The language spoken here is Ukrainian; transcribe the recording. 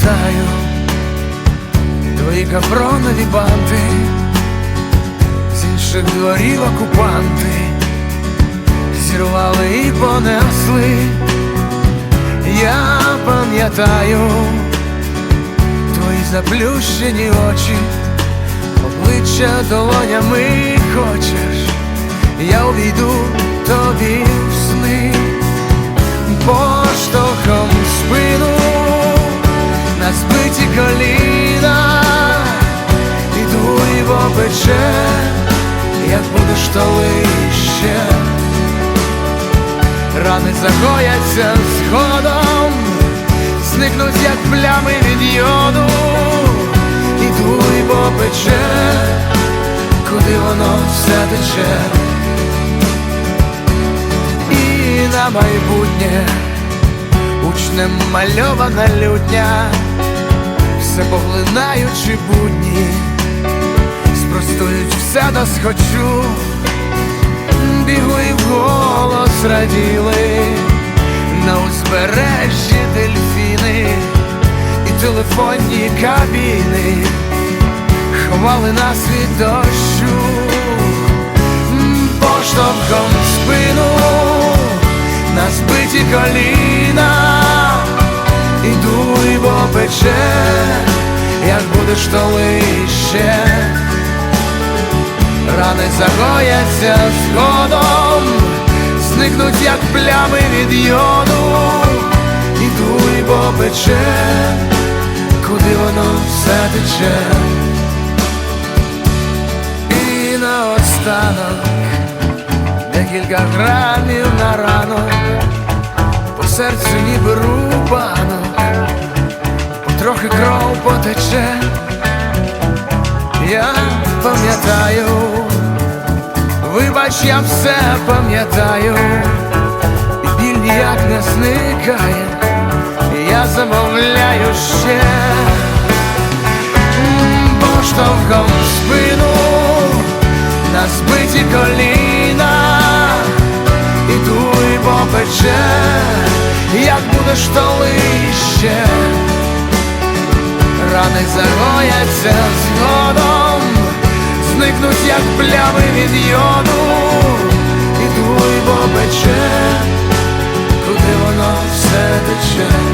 пам'ятаю твої капронові банти, з інших дворів окупанти зірвали і понесли. Я пам'ятаю твої заплющені очі, обличчя долонями хочеш, я увійду коліна, і попече, як будеш толище, рани загояться згодом, зникнуть, як плями від йоду, і попече, куди воно все тече. І на майбутнє учнем мальована лютня, все поглинаючи будні, спростують все до схочу, бігу і вголос раділи, на узбережжі дельфіни і телефонні кабіни. Ховали нас від дощу. Поштовхом спину будеш толище, рани загояться згодом, зникнуть, як плями від йоду, і попече, куди воно все тече. І наостанок декілька грамів на ранок, по серцю ніби рубанок, вибач, я все пам'ятаю, біль ніяк не зникає, я замовляю ще. Поштовхом в спину на збиті коліна, іду і попече, як будеш толище, рани загояться згодом, зникнуть, як плями від йоду, іду бо пече, куди воно все тече.